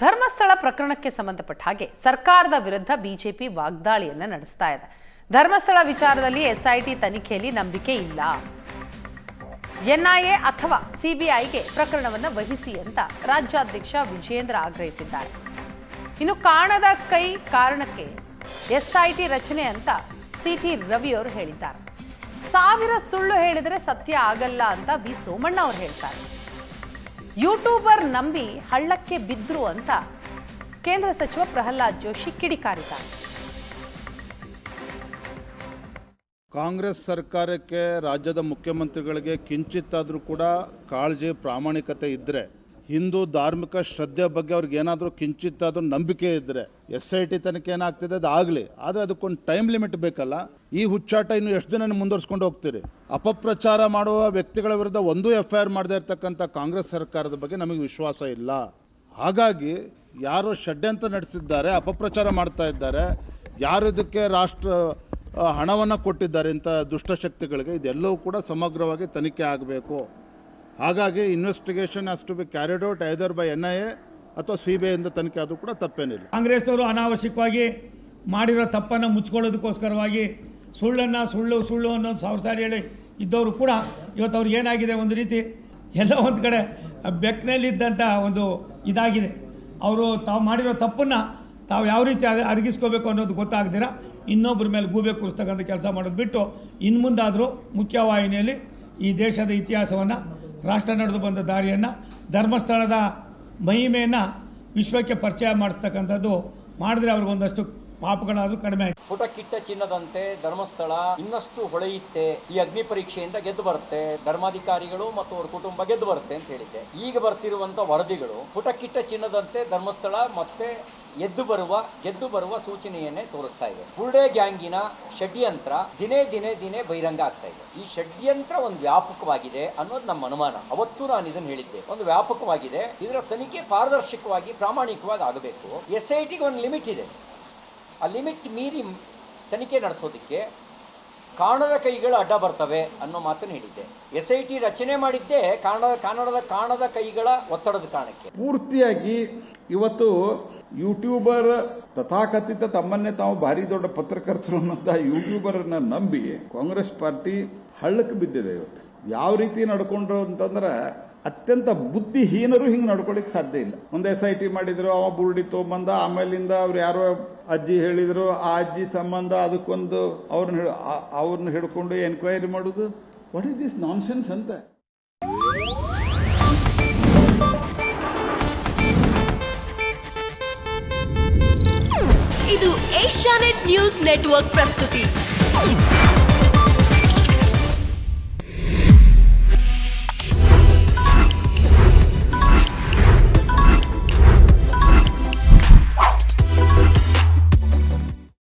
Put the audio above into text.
ಧರ್ಮಸ್ಥಳ ಪ್ರಕರಣಕ್ಕೆ ಸಂಬಂಧಪಟ್ಟ ಹಾಗೆ ಸರ್ಕಾರದ ವಿರುದ್ಧ ಬಿಜೆಪಿ ವಾಗ್ದಾಳಿಯನ್ನ ನಡೆಸ್ತಾ ಇದೆ. ಧರ್ಮಸ್ಥಳ ವಿಚಾರದಲ್ಲಿ ಎಸ್ಐಟಿ ತನಿಖೆಯಲ್ಲಿ ನಂಬಿಕೆ ಇಲ್ಲ. ಎನ್ಐಎ ಅಥವಾ ಸಿಬಿಐಗೆ ಪ್ರಕರಣವನ್ನು ವಹಿಸಿ ಅಂತ ರಾಜ್ಯಾಧ್ಯಕ್ಷ ವಿಜೇಂದ್ರ ಆಗ್ರಹಿಸಿದ್ದಾರೆ. ಇನ್ನು ಕಾಣದ ಕೈ ಕಾರಣಕ್ಕೆ ಎಸ್ಐಟಿ ರಚನೆ ಅಂತ ಸಿಟಿ ರವಿಯವರು ಹೇಳಿದ್ದಾರೆ. ಸಾವಿರ ಸುಳ್ಳು ಹೇಳಿದರೆ ಸತ್ಯ ಆಗಲ್ಲ ಅಂತ ಬಿ ಸೋಮಣ್ಣ ಅವರು ಹೇಳ್ತಾರೆ. ಯೂಟ್ಯೂಬರ್ ನಂಬಿ ಹಳ್ಳಕ್ಕೆ ಬಿದ್ರು ಅಂತ ಕೇಂದ್ರ ಸಚಿವ ಪ್ರಹ್ಲಾದ್ ಜೋಶಿ ಕಿಡಿಕಾರಿದ್ದಾರೆ. ಕಾಂಗ್ರೆಸ್ ಸರ್ಕಾರಕ್ಕೆ ರಾಜ್ಯದ ಮುಖ್ಯಮಂತ್ರಿಗಳಿಗೆ ಕಿಂಚಿತ್ತಾದರೂ ಕೂಡ ಕಾಳಜಿ ಪ್ರಾಮಾಣಿಕತೆ ಇದ್ದರೆ ಹಿಂದೂ ಧಾರ್ಮಿಕ ಶ್ರದ್ಧೆ ಬಗ್ಗೆ ಅವ್ರಿಗೆ ಏನಾದರೂ ಕಿಂಚಿತ್ತಾದರೂ ನಂಬಿಕೆ ಇದ್ದರೆ ಎಸ್ ಐ ಟಿ ತನಿಖೆ ಏನಾಗ್ತಿದೆ ಅದು ಆಗಲಿ. ಆದರೆ ಅದಕ್ಕೊಂದು ಟೈಮ್ ಲಿಮಿಟ್ ಬೇಕಲ್ಲ. ಈ ಹುಚ್ಚಾಟ ಇನ್ನು ಎಷ್ಟು ದಿನ ಮುಂದುವರ್ಸ್ಕೊಂಡು ಹೋಗ್ತೀರಿ? ಅಪಪ್ರಚಾರ ಮಾಡುವ ವ್ಯಕ್ತಿಗಳ ವಿರುದ್ಧ ಒಂದೂ ಎಫ್ ಐ ಆರ್ ಮಾಡದೇ ಇರತಕ್ಕಂಥ ಕಾಂಗ್ರೆಸ್ ಸರ್ಕಾರದ ಬಗ್ಗೆ ನಮಗೆ ವಿಶ್ವಾಸ ಇಲ್ಲ. ಹಾಗಾಗಿ ಯಾರು ಷಡ್ಯಂತ್ರ ನಡೆಸಿದ್ದಾರೆ, ಅಪಪ್ರಚಾರ ಮಾಡ್ತಾ ಇದ್ದಾರೆ, ಯಾರು ಇದಕ್ಕೆ ರಾಷ್ಟ್ರ ಹಣವನ್ನು ಕೊಟ್ಟಿದ್ದಾರೆ ಇಂಥ ದುಷ್ಟಶಕ್ತಿಗಳಿಗೆ ಇದೆಲ್ಲವೂ ಕೂಡ ಸಮಗ್ರವಾಗಿ ತನಿಖೆ ಆಗಬೇಕು. ಹಾಗಾಗಿ investigation has to be carried out either by N I A ಅಥವಾ ಸಿ ಬಿ ಐಯಿಂದ ತನಿಖೆ ಆದರೂ ಕೂಡ ತಪ್ಪೇನಿಲ್ಲ. ಕಾಂಗ್ರೆಸ್ನವರು ಅನಾವಶ್ಯಕವಾಗಿ ಮಾಡಿರೋ ತಪ್ಪನ್ನು ಮುಚ್ಕೊಳ್ಳೋದಕ್ಕೋಸ್ಕರವಾಗಿ ಸುಳ್ಳನ್ನು ಸುಳ್ಳು ಸುಳ್ಳು ಅನ್ನೋದು ಸಾವಿರ ಸಾರಿ ಹೇಳಿ ಇದ್ದವರು ಕೂಡ ಇವತ್ತು ಅವ್ರಿಗೆ ಏನಾಗಿದೆ ಒಂದು ರೀತಿ ಎಲ್ಲ ಒಂದು ಕಡೆ ಬೆಕ್ಕನಲ್ಲಿದ್ದಂಥ ಒಂದು ಇದಾಗಿದೆ. ಅವರು ತಾವು ಮಾಡಿರೋ ತಪ್ಪನ್ನು ತಾವು ಯಾವ ರೀತಿ ಅರ- ಅರಗಿಸ್ಕೋಬೇಕು ಅನ್ನೋದು ಗೊತ್ತಾಗ್ದಿರ ಇನ್ನೊಬ್ಬರ ಮೇಲೆ ಗೂಬೆ ಕೂರಿಸ್ತಕ್ಕಂಥ ಕೆಲಸ ಮಾಡೋದು ಬಿಟ್ಟು ಇನ್ನು ಮುಂದಾದರೂ ಮುಖ್ಯವಾಹಿನಿಯಲ್ಲಿ ಈ ದೇಶದ ಇತಿಹಾಸವನ್ನು ರಾಷ್ಟ್ರ ನಡೆದು ಬಂದ ದಾರಿಯನ್ನು ಧರ್ಮಸ್ಥಳದ ಮಹಿಮೆಯನ್ನು ವಿಶ್ವಕ್ಕೆ ಪರಿಚಯ ಮಾಡಿಸ್ತಕ್ಕಂಥದ್ದು ಮಾಡಿದ್ರೆ ಅವ್ರಿಗೊಂದಷ್ಟು ಪಾಪಗಳಾದರೂ ಕಡಿಮೆ ಆಯ್ತು. ಪುಟ ಕಿಟ್ಟ ಚಿನ್ನದಂತೆ ಧರ್ಮಸ್ಥಳ ಇನ್ನಷ್ಟು ಹೊಳೆಯುತ್ತೆ. ಈ ಅಗ್ನಿ ಪರೀಕ್ಷೆಯಿಂದ ಗೆದ್ದು ಬರುತ್ತೆ. ಧರ್ಮಾಧಿಕಾರಿಗಳು ಮತ್ತು ಅವರ ಕುಟುಂಬ ಗೆದ್ದು ಬರುತ್ತೆ ಅಂತ ಹೇಳಿದ್ದೆ. ಈಗ ಬರ್ತಿರುವಂತ ವರದಿಗಳು ಪುಟ ಕಿಟ್ಟ ಚಿನ್ನದಂತೆ ಧರ್ಮಸ್ಥಳ ಮತ್ತೆ ಎದ್ದು ಬರುವ, ಗೆದ್ದು ಬರುವ ಸೂಚನೆಯನ್ನೇ ತೋರಿಸ್ತಾ ಇದೆ. ಬುರ್ಡೆ ಗ್ಯಾಂಗಿನ ಷಡ್ಯಂತ್ರ ದಿನೇ ದಿನೇ ದಿನೇ ಬಹಿರಂಗ ಆಗ್ತಾ ಇದೆ. ಈ ಷಡ್ಯಂತ್ರ ಒಂದು ವ್ಯಾಪಕವಾಗಿದೆ ಅನ್ನೋದು ನಮ್ಮ ಅನುಮಾನ. ಅವತ್ತು ನಾನು ಇದನ್ನು ಹೇಳಿದ್ದೆ. ಒಂದು ವ್ಯಾಪಕವಾಗಿದೆ. ಇದರ ತನಿಖೆ ಪಾರದರ್ಶಕವಾಗಿ ಪ್ರಾಮಾಣಿಕವಾಗಿ ಆಗಬೇಕು. ಎಸ್ ಐ ಒಂದು ಲಿಮಿಟ್ ಇದೆ. ಆ ಲಿಮಿಟ್ ಮೀರಿ ತನಿಖೆ ನಡೆಸೋದಕ್ಕೆ ಕಾಣದ ಕೈಗಳು ಅಡ್ಡ ಬರ್ತವೆ ಅನ್ನೋ ಮಾತನ್ನು ಹೇಳಿದ್ದೆ. ಎಸ್ ಐ ಟಿ ರಚನೆ ಮಾಡಿದ್ದೇ ಕಾಣದ ಕನ್ನಡದ ಕಾಣದ ಕೈಗಳ ಒತ್ತಡದ ಕಾರಣಕ್ಕೆ. ಪೂರ್ತಿಯಾಗಿ ಇವತ್ತು ಯೂಟ್ಯೂಬರ್ ತಥಾಕಥಿತ ತಮ್ಮನ್ನೇ ತಾವು ಭಾರಿ ದೊಡ್ಡ ಪತ್ರಕರ್ತರು ಅನ್ನೋಂಥ ಯೂಟ್ಯೂಬರನ್ನ ನಂಬಿ ಕಾಂಗ್ರೆಸ್ ಪಾರ್ಟಿ ಹಳ್ಳಕ್ಕೆ ಬಿದ್ದಿದೆ ಇವತ್ತು. ಯಾವ ರೀತಿ ನಡ್ಕೊಂಡ್ರು ಅಂತಂದ್ರೆ ಅತ್ಯಂತ ಬುದ್ಧಿಹೀನರು ಹಿಂಗೆ ನಡ್ಕೊಳಿಕ್ ಸಾಧ್ಯ ಇಲ್ಲ. ಒಂದು ಎಸ್ ಐ ಟಿ ಮಾಡಿದ್ರು, ಅವ ಬುರುಡಿ ತೊಗೊಂಬಂದ, ಆಮೇಲಿಂದ ಅವ್ರು ಯಾರೋ ಅಜ್ಜಿ ಹೇಳಿದ್ರು, ಆ ಅಜ್ಜಿ ಸಂಬಂಧ ಅದಕ್ಕೊಂದು ಅವ್ರನ್ನ ಅವ್ರನ್ನ ಹಿಡ್ಕೊಂಡು ಎನ್ಕ್ವೈರಿ ಮಾಡೋದು. ವಾಟ್ ಇಸ್ ದಿಸ್ ನಾನ್ಸೆನ್ಸ್ ಅಂತ? ಇದು ಏಷ್ಯಾನೆಟ್ ನ್ಯೂಸ್ ನೆಟ್ವರ್ಕ್ ಪ್ರಸ್ತುತಿ.